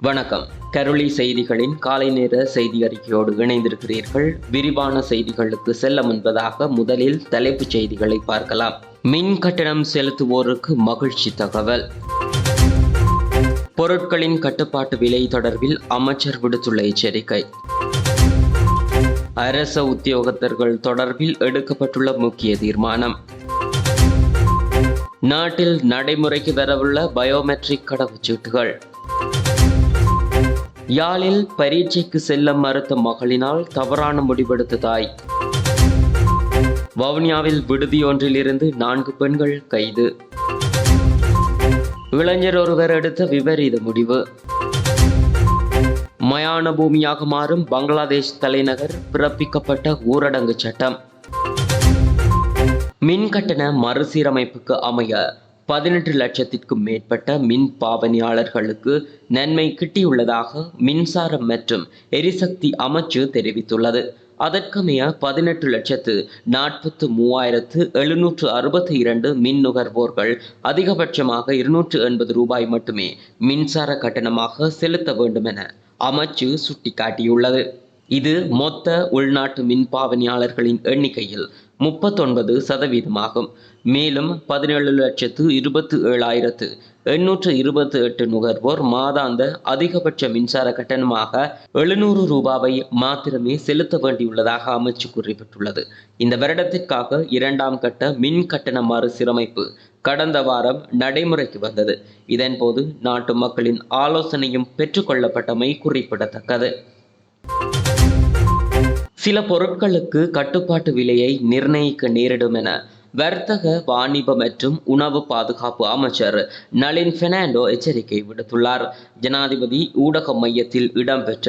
வணக்கம். கருளி செய்திகளின் காலை நேர செய்தி அறிக்கையோடு இணைந்திருக்கிறீர்கள். விரிவான செய்திகளுக்கு செல்ல முன்பதாக முதலில் தலைப்புச் செய்திகளை பார்க்கலாம். மின் கட்டணம் செலுத்துவோருக்கு மகிழ்ச்சி தகவல். பொருட்களின் கட்டுப்பாட்டு விலை தொடர்பில் அமைச்சர் விடுத்துள்ள எச்சரிக்கை. அரச உத்தியோகத்தர்கள் தொடர்பில் எடுக்கப்பட்டுள்ள முக்கிய தீர்மானம். நாட்டில் நடைமுறைக்கு வரவுள்ள பயோமெட்ரிக் கடவுச்சீட்டுகள். யாழில் பரீட்சைக்கு செல்ல மறுத்த மகளினால் தவறான முடிவெடுத்த தாய் வவுனியாவில் விடுதியொன்றிலிருந்து நான்கு பெண்கள் கைது. இளைஞர் ஒருவர் எடுத்த விபரீத முடிவு. மயான பூமியாக மாறும் பங்களாதேஷ் தலைநகர் பிறப்பிக்கப்பட்ட ஊரடங்கு சட்டம். மின் கட்டண மறுசீரமைப்புக்கு அமைய. பதினெட்டு லட்சத்திற்கும் மேற்பட்ட மின் பாவனையாளர்களுக்கு நன்மை கிட்டியுள்ளதாக மின்சாரம் மற்றும் எரிசக்தி அமைச்சு தெரிவித்துள்ளது. அதற்கமைய பதினெட்டு லட்சத்து நாற்பத்து மூவாயிரத்து எழுநூற்று அறுபத்தி இரண்டு மின் நுகர்வோர்கள் அதிகபட்சமாக இருநூற்று எண்பது ரூபாய் மட்டுமே மின்சார கட்டணமாக செலுத்த வேண்டும் என அமைச்சு சுட்டிக்காட்டியுள்ளது. இது மொத்த உள்நாட்டு மின் பாவனையாளர்களின் எண்ணிக்கையில் முப்பத்தொன்பது சதவீதமாகும். மேலும் பதினேழு லட்சத்து இருபத்தி ஏழாயிரத்து எண்ணூற்று இருபத்தி எட்டு நுகர்வோர் மாதாந்த அதிகபட்ச மின்சார கட்டணமாக எழுநூறு ரூபாவை மாத்திரமே செலுத்த வேண்டியுள்ளதாக அமைச்சு குறிப்பிட்டுள்ளது. இந்த வருடத்திற்காக இரண்டாம் கட்ட மின் கட்டண மறுசீரமைப்பு கடந்த வாரம் நடைமுறைக்கு வந்தது. இதன்போது நாட்டு மக்களின் ஆலோசனையும் பெற்றுக்கொள்ளப்பட்டமை குறிப்பிடத்தக்கது. சில பொருட்களுக்கு கட்டுப்பாட்டு விலையை நிர்ணயிக்க நேரிடும் என வர்த்தக வாணிப மற்றும் உணவு பாதுகாப்பு அமைச்சர் நளின் பெர்னாண்டோ எச்சரிக்கை விடுத்துள்ளார். ஜனாதிபதி ஊடக மையத்தில் இடம்பெற்ற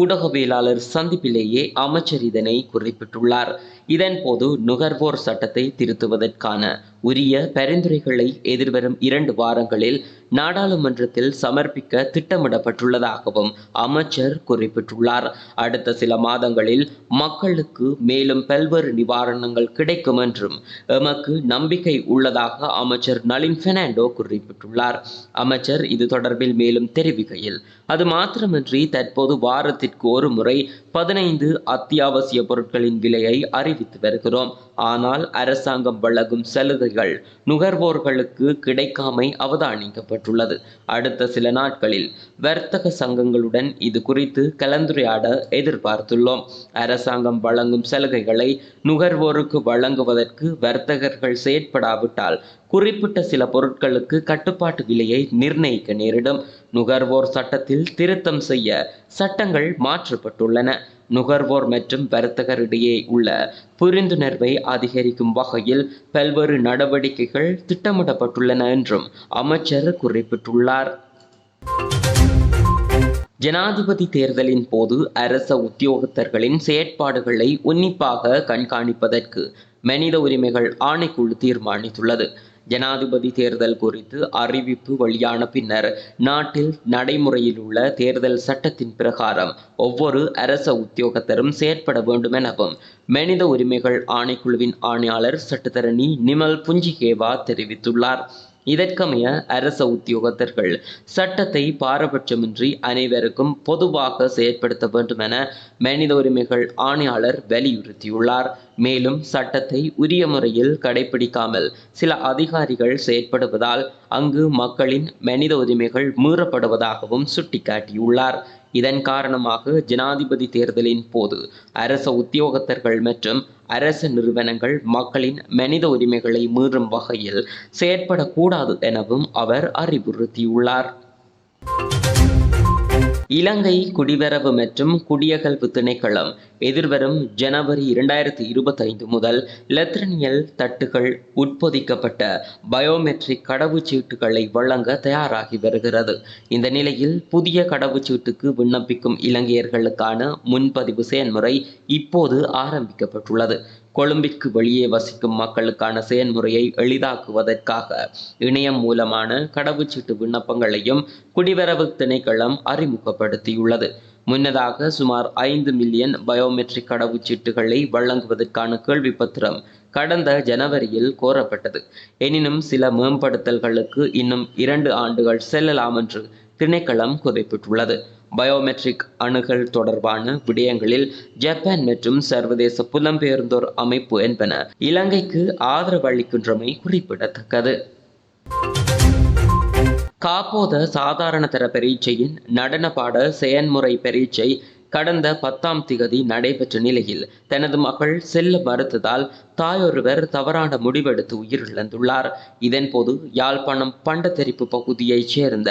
ஊடகவியலாளர் சந்திப்பிலேயே அமைச்சர் இதனை குறிப்பிட்டுள்ளார். இதன்போது நுகர்வோர் சட்டத்தை திருத்துவதற்கான உரிய பரிந்துரைகளை எதிர்வரும் இரண்டு வாரங்களில் நாடாளுமன்றத்தில் சமர்ப்பிக்க திட்டமிடப்பட்டுள்ளதாகவும் அமைச்சர் குறிப்பிட்டுள்ளார். அடுத்த சில மாதங்களில் மக்களுக்கு மேலும் பல்வேறு நிவாரணங்கள் கிடைக்கும் என்றும் எமக்கு நம்பிக்கை உள்ளதாக அமைச்சர் நளின் பெர்னாண்டோ குறிப்பிட்டுள்ளார். அமைச்சர் இது தொடர்பில் மேலும் தெரிவிக்கையில் அது மாத்திரமின்றி தற்போது வாரத்திற்கு ஒரு முறை பதினைந்து அத்தியாவசிய பொருட்களின் விலையை அறிவித்து வருகிறோம். ஆனால் அரசாங்கம் வழங்கும் சலுகைகள் நுகர்வோர்களுக்கு கிடைக்காமை அவதானிக்கப்பட்டுள்ளது. அடுத்த சில நாட்களில் வர்த்தக சங்கங்களுடன் இது குறித்து கலந்துரையாட எதிர்பார்த்துள்ளோம். அரசாங்கம் வழங்கும் சலுகைகளை நுகர்வோருக்கு வழங்குவதற்கு வர்த்தகர்கள் செயற்படாவிட்டால் குறிப்பிட்ட சில பொருட்களுக்கு கட்டுப்பாட்டு விலையை நிர்ணயிக்க நேரிடும். நுகர்வோர் சட்டத்தில் திருத்தம் செய்ய சட்டங்கள் மாற்றப்பட்டுள்ளன. நுகர்வோர் மற்றும் வர்த்தகரிடையே உள்ள புரிந்துணர்வை அதிகரிக்கும் வகையில் பல்வேறு நடவடிக்கைகள் திட்டமிடப்பட்டுள்ளன என்றும் அமைச்சர் குறிப்பிட்டுள்ளார். ஜனாதிபதி தேர்தலின் போது அரச உத்தியோகத்தர்களின் செயற்பாடுகளை உன்னிப்பாக கண்காணிப்பதற்கு மனித உரிமைகள் ஆணைக்குழு தீர்மானித்துள்ளது. ஜனாதிபதி தேர்தல் குறித்து அறிவிப்பு வெளியான பின்னர் நாட்டில் நடைமுறையில் உள்ள தேர்தல் சட்டத்தின் பிரகாரம் ஒவ்வொரு அரச உத்தியோகத்தரும் செயற்பட வேண்டும் எனவும் மனித உரிமைகள் ஆணைக்குழுவின் ஆணையாளர் சட்டத்தரணி நிமல் புஞ்சிகேவா தெரிவித்துள்ளார். இதற்கமைய அரச உத்தியோகத்தர்கள் சட்டத்தை பாரபட்சமின்றி அனைவருக்கும் பொதுவாக செயற்படுத்த வேண்டும் என மனித உரிமைகள் ஆணையாளர் வலியுறுத்தியுள்ளார். மேலும் சட்டத்தை உரிய முறையில் கடைபிடிக்காமல் சில அதிகாரிகள் செயற்படுவதால் அங்கு மக்களின் மனித உரிமைகள் மீறப்படுவதாகவும் சுட்டிக்காட்டியுள்ளார். இதன் காரணமாக ஜனாதிபதி தேர்தலின் போது அரச உத்தியோகத்தர்கள் மற்றும் அரசு நிறுவனங்கள் மக்களின் மனித உரிமைகளை மீறும் வகையில் செயற்படக்கூடாது எனவும் அவர் அறிவுறுத்தியுள்ளார். இலங்கை குடிவரவு மற்றும் குடியகல்வு திணைக்களம் எதிர்வரும் ஜனவரி இரண்டாயிரத்தி இருபத்தைந்து முதல் லெத்ரனியல் தட்டுகள் உட்பொதிக்கப்பட்ட பயோமெட்ரிக் கடவுச்சீட்டுகளை வழங்க தயாராகி வருகிறது. இந்த நிலையில் புதிய கடவுச்சீட்டுக்கு விண்ணப்பிக்கும் இலங்கையர்களுக்கான முன்பதிவு செயல்முறை இப்போது ஆரம்பிக்கப்பட்டுள்ளது. கொழும்பிற்கு வெளியே வசிக்கும் மக்களுக்கான செயல்முறையை எளிதாக்குவதற்காக இணையம் மூலமான கடவுச்சீட்டு விண்ணப்பங்களையும் குடிவரவு திணைக்களம் அறிமுகப்படுத்தியுள்ளது. முன்னதாக சுமார் ஐந்து மில்லியன் பயோமெட்ரிக் கடவுச்சீட்டுகளை வழங்குவதற்கான கேள்வி பத்திரம் கடந்த ஜனவரியில் கோரப்பட்டது. எனினும் சில மேம்படுத்தல்களுக்கு இன்னும் இரண்டு ஆண்டுகள் செல்லலாம் என்று திணைக்களம் குறிப்பிட்டுள்ளது. பயோமெட்ரிக் அணுகல் தொடர்பான விடயங்களில் ஜப்பான் மற்றும் சர்வதேச புலம்பெயர்ந்தோர் அமைப்பு என்பன இலங்கைக்கு ஆதரவு அளிக்கின்றமை குறிப்பிடத்தக்கது. காப்போத சாதாரண தர பரீட்சையின் நடன பாட செயன்முறை பரீட்சை கடந்த பத்தாம் திகதி நடைபெற்ற நிலையில் தனது மகள் செல்ல மறுத்ததால் தாயொருவர் தவறான முடிவெடுத்து உயிரிழந்துள்ளார். இதன்போது யாழ்ப்பாணம் பண்டத்தெரிப்பு பகுதியைச் சேர்ந்த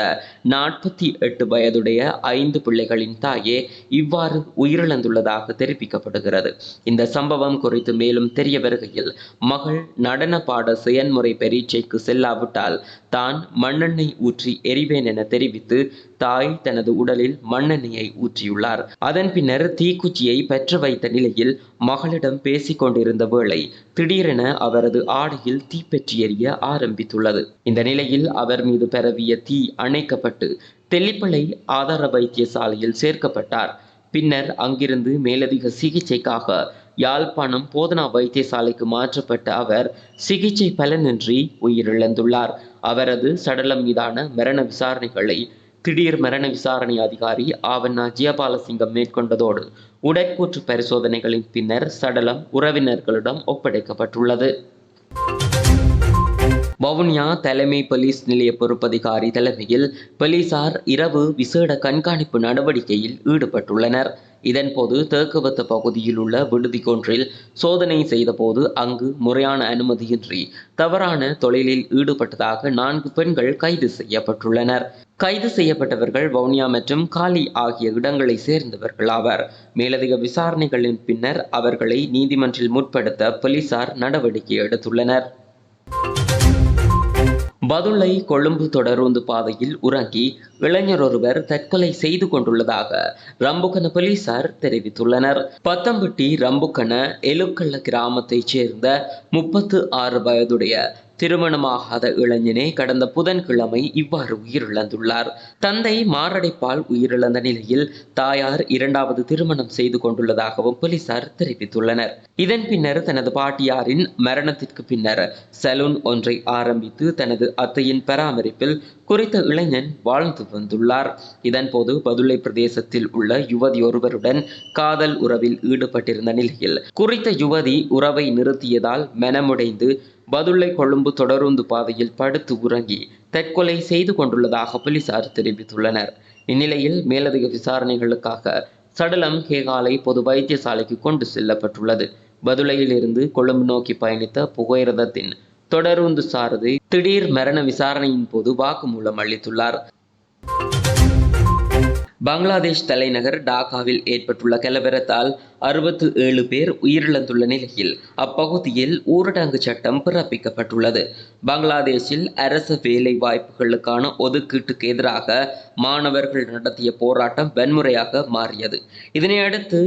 நாற்பத்தி எட்டு வயதுடைய ஐந்து பிள்ளைகளின் தாயே இவ்வாறு உயிரிழந்துள்ளதாக தெரிவிக்கப்படுகிறது. இந்த சம்பவம் குறித்து மேலும் தெரிய வருகையில் மகள் நடன பாட செயன்முறை பரீட்சைக்கு செல்லாவிட்டால் தான் மண்ணெண்ணெய் ஊற்றி எரிவேன் என தெரிவித்து தாய் தனது உடலில் மண்ணெண்ணெயை ஊற்றியுள்ளார். அதன் பின்னர் தீக்குச்சியை பெற்று வைத்த நிலையில் மகளிடம் பேசிக் கொண்டிருந்த வேளை திடீரென அவரது ஆடையில் தீப்பற்றி எரிய ஆரம்பித்துள்ளது. இந்த நிலையில் அவர் மீது பரவிய தீ அணைக்கப்பட்டு தெல்லிப்பளை ஆதார வைத்தியசாலையில் சேர்க்கப்பட்டார். பின்னர் அங்கிருந்து மேலதிக சிகிச்சைக்காக யாழ்ப்பாணம் போதனா வைத்தியசாலைக்கு மாற்றப்பட்ட அவர் சிகிச்சை பலனின்றி உயிரிழந்துள்ளார். அவரது சடலம் மீதான மரண விசாரணைகளை திடீர் மரண விசாரணை அதிகாரி ஆவண்ணா ஜியபாலசிங்கம் மேற்கொண்டதோடு உடற்கூற்று பரிசோதனைகளின் பின்னர் சடலம் உறவினர்களிடம் ஒப்படைக்கப்பட்டுள்ளது. வவுனியா தலைமை போலீஸ் நிலைய பொறுப்பதிகாரி தலைமையில் போலீசார் இரவு விசேட கண்காணிப்பு நடவடிக்கையில் ஈடுபட்டுள்ளனர். இதன்போது தேக்குவத்த பகுதியில் உள்ள விடுதி ஒன்றில் சோதனை செய்தபோது அங்கு முறையான அனுமதியின்றி தவறான தொழிலில் ஈடுபட்டதாக நான்கு பெண்கள் கைது செய்யப்பட்டுள்ளனர். கைது செய்யப்பட்டவர்கள் வவுனியா மற்றும் காலி ஆகிய இடங்களை சேர்ந்தவர்கள் ஆவர். மேலதிக விசாரணைகளின் பின்னர் அவர்களை நீதிமன்றில் முற்படுத்த போலீசார் நடவடிக்கை எடுத்துள்ளனர். பதுளை கொழும்பு தொடருந்து பாதையில் உறங்கி இளைஞர் ஒருவர் தற்கொலை செய்து கொண்டுள்ளதாக ரம்புக்கன போலீசார் தெரிவித்துள்ளனர். பத்தம்பட்டி ரம்புக்கன எலுக்கல்ல கிராமத்தைச் சேர்ந்த முப்பத்து ஆறு வயதுடைய திருமணமாகாத இளைஞனே கடந்த புதன்கிழமை இவ்வாறு உயிரிழந்துள்ளார். தந்தை மாரடைப்பால் உயிரிழந்த நிலையில் தாயார் இரண்டாவது திருமணம் செய்து கொண்டுள்ளதாகவும் போலீசார் தெரிவித்துள்ளனர். இதன் பின்னர் தனது பாட்டியாரின் மரணத்திற்கு பின்னர் சலூன் ஒன்றை ஆரம்பித்து தனது அத்தையின் பராமரிப்பில் குறித்த இளைஞன் வாழ்ந்து வந்துள்ளார். இதன்போது பதுளை பிரதேசத்தில் உள்ள யுவதி ஒருவருடன் காதல் உறவில் ஈடுபட்டிருந்த நிலையில் குறித்த யுவதி உறவை நிறுத்தியதால் மனமுடைந்து பதுளை கொழும்பு தொடருந்து பாதையில் படுத்து உறங்கி தற்கொலை செய்து கொண்டுள்ளதாக போலீசார் தெரிவித்துள்ளனர். இந்நிலையில் மேலதிக விசாரணைகளுக்காக சடலம் கேகாலை பொது வைத்தியசாலைக்கு கொண்டு செல்லப்பட்டுள்ளது. பதுளையிலிருந்து கொழும்பு நோக்கி பயணித்த புகையிரதத்தின் தொடருந்து சாரதி திடீர் மரண விசாரணையின் போது வாக்குமூலம் அளித்துள்ளார். பங்களாதேஷ் தலைநகர் டாக்காவில் ஏற்பட்டுள்ள கலவரத்தால் அறுபத்து ஏழு பேர் உயிரிழந்துள்ள நிலையில் அப்பகுதியில் ஊரடங்கு சட்டம் பிறப்பிக்கப்பட்டுள்ளது. பங்களாதேஷில் அரசு வேலை வாய்ப்புகளுக்கான ஒதுக்கீட்டுக்கு எதிராக மாணவர்கள் நடத்திய போராட்டம் வன்முறையாக மாறியது. இதனையடுத்து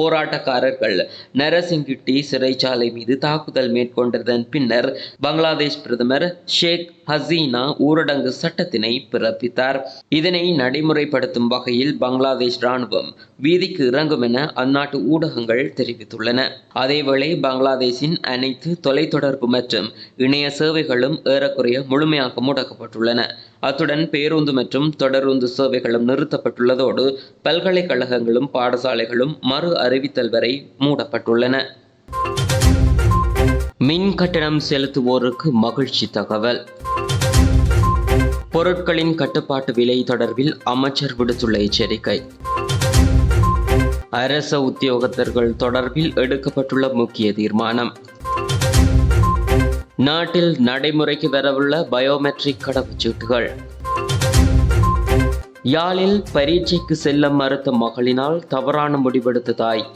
போராட்டக்காரர்கள் நரசிங்கிட்டி சிறைச்சாலை மீது தாக்குதல் மேற்கொண்டதன் பின்னர் பங்களாதேஷ் பிரதமர் ஷேக் ஹசீனா ஊரடங்கு சட்டத்தினை பிறப்பித்தார். இதனை நடைமுறைப்படுத்தும் வகையில் பங்களாதேஷ் ராணுவம் வீதிக்கு இறங்கும் என அந்நாட்டு ஊடகங்கள் தெரிவித்துள்ளன. அதேவேளை பங்களாதேஷின் அனைத்து தொலைத்தொடர்பு மற்றும் இணைய சேவைகளும் ஏறக்குறைய முழுமையாக முடக்கப்பட்டுள்ளன. அத்துடன் பேருந்து மற்றும் தொடருந்து சேவைகளும் நிறுத்தப்பட்டுள்ளதோடு பல்கலைக்கழகங்களும் பாடசாலைகளும் மறு அறிவித்தல் வரை மூடப்பட்டுள்ளன. மின் கட்டணம் செலுத்துவோருக்கு மகிழ்ச்சி தகவல். பொருட்களின் கட்டுப்பாட்டு விலை தொடர்பில் அமைச்சர் விடுத்துள்ள எச்சரிக்கை. அரச உத்தியோகத்தர்கள் தொடர்பில் எடுக்கப்பட்டுள்ள முக்கிய தீர்மானம். நாட்டில் நடைமுறைக்கு வரவுள்ள பயோமெட்ரிக் கடவுச்சீட்டுகள். யாழில் பரீட்சைக்கு செல்ல மறுத்த மகளினால் தவறான முடிவெடுத்த தாய்.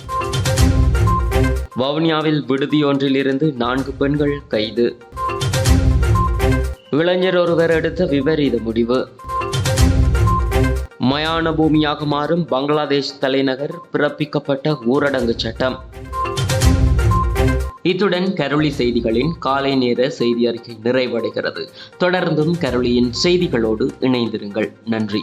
வவுனியாவில் விடுதியொன்றிலிருந்து நான்கு பெண்கள் கைது. இளைஞர் ஒருவர் எடுத்த விபரீத முடிவு. மயான பூமியாக மாறும் பங்களாதேஷ் தலைநகர் பிறப்பிக்கப்பட்ட ஊரடங்கு சட்டம். இத்துடன் கரொளி செய்திகளின் காலை நேர செய்தி அறிக்கை நிறைவடைகிறது. தொடர்ந்தும் கரொளியின் செய்திகளோடு இணைந்திருங்கள். நன்றி.